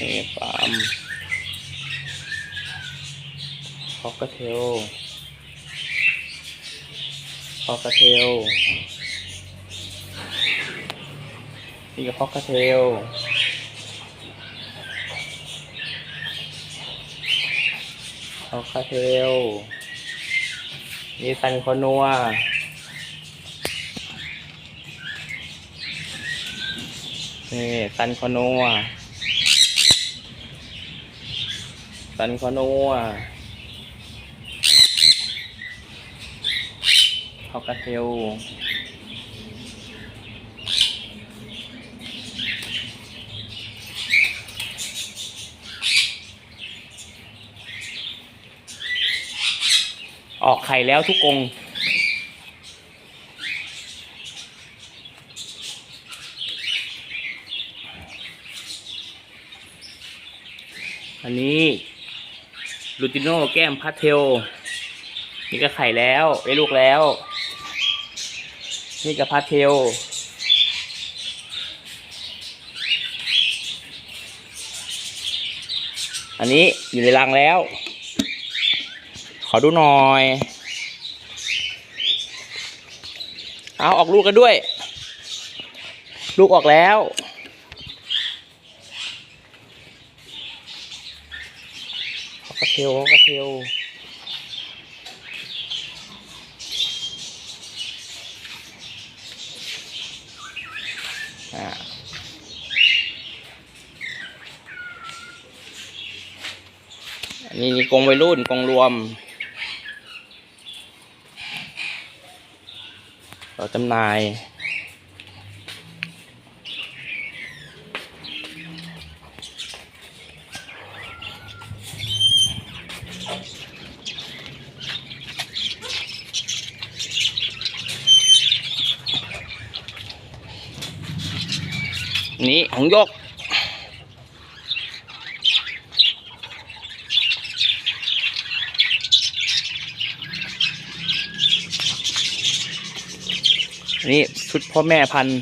นี่ฟาร์มคอกเทลคอกเทลนี่ก็คอกเทลคอกเทลนี่ซันคอนัวนี่ซันคอนัว ซันคอนัวฮอกกาเทลออกไข่แล้วทุกกรงอันนี้ ลูติโน่แก้มพาเทล นี่ก็ไข่แล้วได้ลูกแล้ว นี่ก็พาเทล อันนี้อยู่ในรังแล้ว ขอดูหน่อย เอาออกลูกกันด้วย ลูกออกแล้วเขาก ระเทลเขากระเทลอ่าอันนี้กรงวัยรุ่นกรงรวมเราจำหน่าย นี่ของยก นี่ชุดพ่อแม่พันธุ์